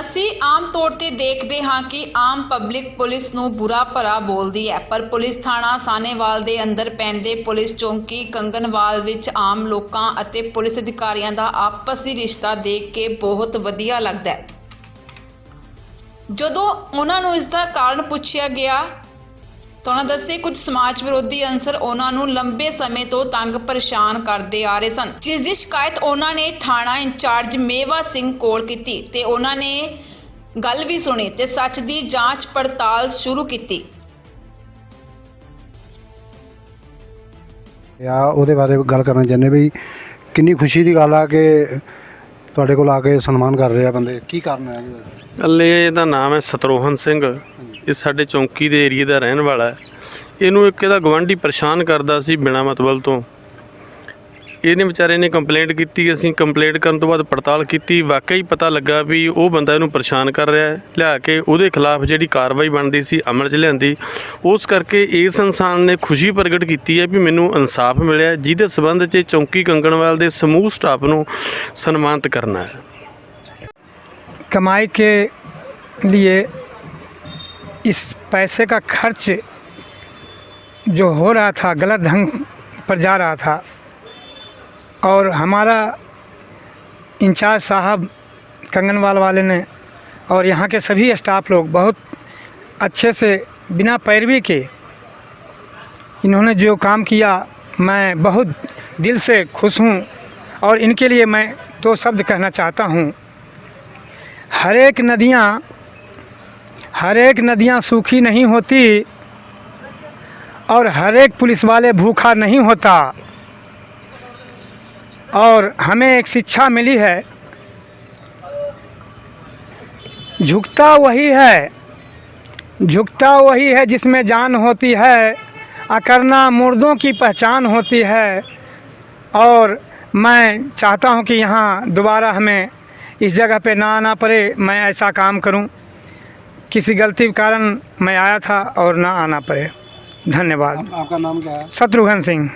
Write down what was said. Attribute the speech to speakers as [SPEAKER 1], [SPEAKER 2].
[SPEAKER 1] ਅਸੀਂ ਆਮ ਤੌਰ ਤੇ ਦੇਖਦੇ ਹਾਂ ਕਿ ਆਮ ਪਬਲਿਕ ਪੁਲਿਸ ਨੂੰ ਬੁਰਾ ਭਰਾ ਬੋਲਦੀ ਹੈ, ਪਰ ਪੁਲਿਸ ਥਾਣਾ ਸਾਨੇਵਾਲ ਦੇ ਅੰਦਰ ਪੈਂਦੇ ਪੁਲਿਸ ਚੌਂਕੀ ਕੰਗਨਵਾਲ ਵਿੱਚ ਆਮ ਲੋਕਾਂ ਅਤੇ ਪੁਲਿਸ ਅਧਿਕਾਰੀਆਂ ਦਾ ਆਪਸੀ ਰਿਸ਼ਤਾ ਦੇਖ ਕੇ ਬਹੁਤ ਵਧੀਆ ਲੱਗਦਾ ਹੈ। ਜਦੋਂ ਉਹਨਾਂ ਨੂੰ ਇਸ ਦਾ ਕਾਰਨ ਪੁੱਛਿਆ ਗਿਆ ਤਾਂ ਉਹਨਾਂ ਦੱਸੇ ਕੁਝ ਸਮਾਜ ਵਿਰੋਧੀ ਅੰਸਰ ਉਹਨਾਂ ਨੂੰ ਲੰਬੇ ਸਮੇਂ ਤੋਂ ਤੰਗ ਪਰੇਸ਼ਾਨ ਕਰਦੇ ਆ ਰਹੇ ਸਨ। ਜਿਸ ਦੀ ਸ਼ਿਕਾਇਤ ਉਹਨਾਂ ਨੇ ਥਾਣਾ ਇੰਚਾਰਜ ਮੇਵਾ ਸਿੰਘ ਕੋਲ ਕੀਤੀ ਤੇ ਉਹਨਾਂ ਨੇ ਗੱਲ ਵੀ ਸੁਣੀ ਤੇ ਸੱਚ ਦੀ ਜਾਂਚ ਪੜਤਾਲ ਸ਼ੁਰੂ ਕੀਤੀ।
[SPEAKER 2] ਆ ਉਹਦੇ ਬਾਰੇ ਗੱਲ ਕਰਨਾ ਚਾਹੁੰਦੇ ਵੀ ਕਿੰਨੀ ਖੁਸ਼ੀ ਦੀ ਗੱਲ ਆ ਕਿ ਤੁਹਾਡੇ ਕੋਲ ਆ ਕੇ ਸਨਮਾਨ ਕਰ ਰਹੇ ਆ ਬੰਦੇ। ਕੀ ਕਾਰਨ ਹੈ ਇਹਦਾ?
[SPEAKER 3] ਇਹਦਾ ਨਾਮ ਹੈ ਸਤਰੋਹਨ ਸਿੰਘ। ਇਹ ਸਾਡੇ ਚੌਂਕੀ ਦੇ ਏਰੀਏ ਦਾ ਰਹਿਣ ਵਾਲਾ ਹੈ। ਇਹਨੂੰ ਇੱਕ ਇਹਦਾ ਗਵਾਂਢੀ ਪਰੇਸ਼ਾਨ ਕਰਦਾ ਸੀ ਬਿਨਾ ਮਤਲਬ ਤੋਂ। ਇਹਨੇ ਵਿਚਾਰੇ ਨੇ ਕੰਪਲੇਂਟ ਕੀਤੀ, ਅਸੀਂ ਕੰਪਲੇਂਟ ਕਰਨ ਤੋਂ ਬਾਅਦ ਪੜਤਾਲ ਕੀਤੀ। ਵਾਕਈ ਪਤਾ ਲੱਗਾ ਵੀ ਉਹ ਬੰਦਾ ਇਹਨੂੰ ਪਰੇਸ਼ਾਨ ਕਰ ਰਿਹਾ ਹੈ। ਲਿਆ ਕੇ ਉਹਦੇ ਖਿਲਾਫ ਜਿਹੜੀ ਕਾਰਵਾਈ ਬਣਦੀ ਸੀ, ਅਮਲ 'ਚ ਲਿਆਂਦੀ। ਉਸ ਕਰਕੇ ਇਸ ਇਨਸਾਨ ਨੇ ਖੁਸ਼ੀ ਪ੍ਰਗਟ ਕੀਤੀ ਹੈ ਵੀ ਮੈਨੂੰ ਇਨਸਾਫ ਮਿਲਿਆ ਜਿਹਦੇ ਸਬੰਧ 'ਚ ਚੌਂਕੀ ਕੰਗਣਵਾਲ ਦੇ ਸਮੂਹ ਸਟਾਫ ਨੂੰ ਸਨਮਾਨਿਤ ਕਰਨਾ ਹੈ।
[SPEAKER 4] ਕਮਾਈ ਕੇ लिए इस पैसे का खर्च जो हो रहा था, गलत ढंग पर जा रहा था, और हमारा इंचार्ज साहब, कंगनवाल वाले ने, और यहाँ के सभी स्टाफ लोग बहुत अच्छे से बिना पैरवी के इन्होंने जो काम किया, मैं बहुत दिल से खुश हूँ, और इनके लिए मैं दो शब्द कहना चाहता हूँ। हर एक नदियाँ हर एक नदियाँ सूखी नहीं होती और हर एक पुलिस वाले भूखा नहीं होता। और हमें एक शिक्षा मिली है। झुकता वही है। झुकता वही है जिसमें जान होती है, अकरना मुर्दों की पहचान होती है। और मैं चाहता हूँ कि यहाँ दोबारा हमें इस जगह पे ना आना पड़े, मैं ऐसा काम करूँ। किसी गलती के कारण मैं आया था और ना आना पड़े धन्यवाद
[SPEAKER 2] आप, आपका नाम क्या है
[SPEAKER 4] शत्रुघ्न सिंह